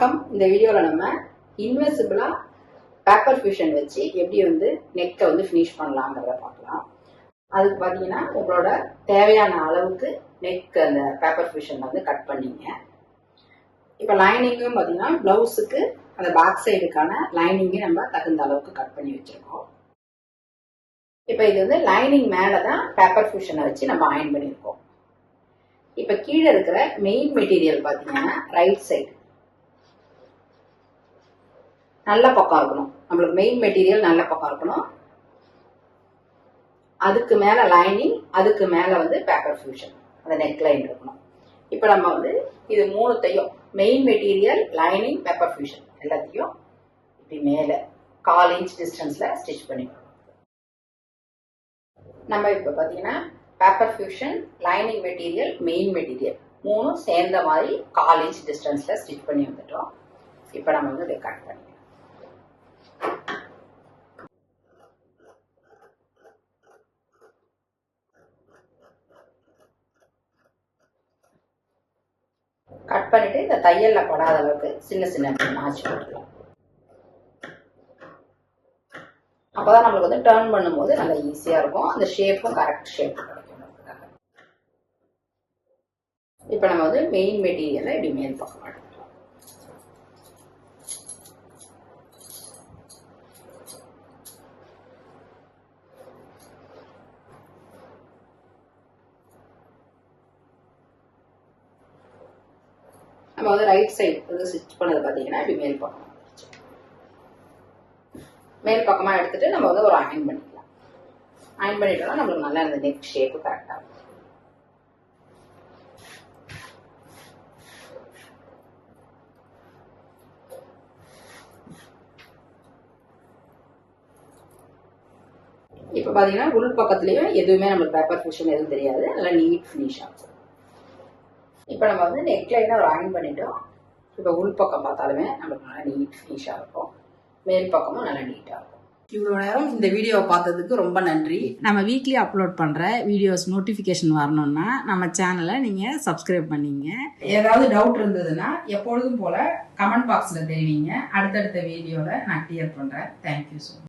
வணக்கம். இந்த வீடியோவில் நம்ம இன்வெசிபிளாக பேப்பர் ஃபியூஷன் வச்சு எப்படி வந்து நெக்கை வந்து ஃபினிஷ் பண்ணலாங்கிறத பார்க்கலாம். அதுக்கு பார்த்தீங்கன்னா உங்களோட தேவையான அளவுக்கு நெக் அந்த பேப்பர் ஃபியூஷன் வந்து கட் பண்ணிங்க. இப்போ லைனிங்கும் பார்த்தீங்கன்னா ப்ளவுஸுக்கு அந்த பேக் சைடுக்கான லைனிங்கே நம்ம தகுந்த அளவுக்கு கட் பண்ணி வச்சுருக்கோம். இப்போ இது வந்து லைனிங் மேலே தான் பேப்பர் ஃபியூஷனை வச்சு நம்ம அயன் பண்ணியிருக்கோம் இப்போ கீழே இருக்கிற மெயின் மெட்டீரியல் பார்த்தீங்கன்னா ரைட் சைடு நல்ல பக்கம் இருக்கணும். நம்மளுக்கு மெயின் மெட்டீரியல் நல்ல பக்கம் இருக்கணும். அதுக்கு மேலே லைனிங் அதுக்கு மேலே வந்து பேப்பர் ஃபியூஷன் அந்த நெக் லைன் இருக்கணும். இப்போ நம்ம வந்து இது மூணுத்தையும் main material lining paper fusion எல்லாத்தையும் இப்படி மேலே கால் இன்ச் டிஸ்டன்ஸில் ஸ்டிச் பண்ணிக்கணும். நம்ம இப்போ பார்த்தீங்கன்னா paper fusion lining material main material மூணும் சேர்ந்த மாதிரி கால் இன்ச் ஸ்டிச் பண்ணி வந்துட்டோம். இப்போ நம்ம வந்து இதை கட் பண்ணிக்கலாம். கட் பண்ணிட்டு இந்த தையல்ல படாத அளவுக்கு சின்ன சின்ன மாச்சு போட்டுக்கலாம் அப்பதான் நம்மளுக்கு வந்து டேர்ன் பண்ணும்போது நல்லா ஈஸியா இருக்கும். அந்த ஷேப்பும் கரெக்ட் ஷேப் இப்போ நம்ம வந்து மெயின் மெட்டீரியலை இப்படி மேல் பக்கம் எடுத்துக்கலாம் நம்ம வந்து ரைட் சைடு வந்து ஸ்டிச் பண்ணது பார்த்தீங்கன்னா இப்படி மேல் பக்கம் மேல் பக்கமாக எடுத்துட்டு நம்ம வந்து ஒரு அயன் பண்ணிக்கலாம். அயன் பண்ணிட்டோம்னா நம்மளுக்கு நல்லா இந்த நெக் ஷேப்பு கரெக்டாக இருக்கும். இப்போ பார்த்தீங்கன்னா உள் பக்கத்துலேயும் எதுவுமே நம்மளுக்கு பேப்பர் ஃபினிஷன் எதுவும் தெரியாது. நல்லா நீட் ஃபினிஷ் ஆகும் இப்போ நம்ம வந்து நெக் லைனை ஒரு அயன் பண்ணிட்டோம். இப்போ உள் பக்கம் பார்த்தாலுமே நம்மளுக்கு நல்லா நீட் ஃபினிஷாக இருக்கும். மேல் பக்கமும் நல்லா நீட்டாக இருக்கும். இவ்வளோ நேரம் இந்த வீடியோவை பார்த்ததுக்கு ரொம்ப நன்றி. நம்ம வீக்லி அப்லோட் பண்ணுற வீடியோஸ் நோட்டிஃபிகேஷன் வரணும்னா நம்ம சேனலை நீங்கள் சப்ஸ்கிரைப் பண்ணிங்க. ஏதாவது டவுட் இருந்ததுன்னா எப்பொழுதும் போல் கமெண்ட் பாக்ஸில் தெரிவிங்க. அடுத்தடுத்த வீடியோவில் நான் கிளியர் பண்ணுறேன் தேங்க்யூ ஸோ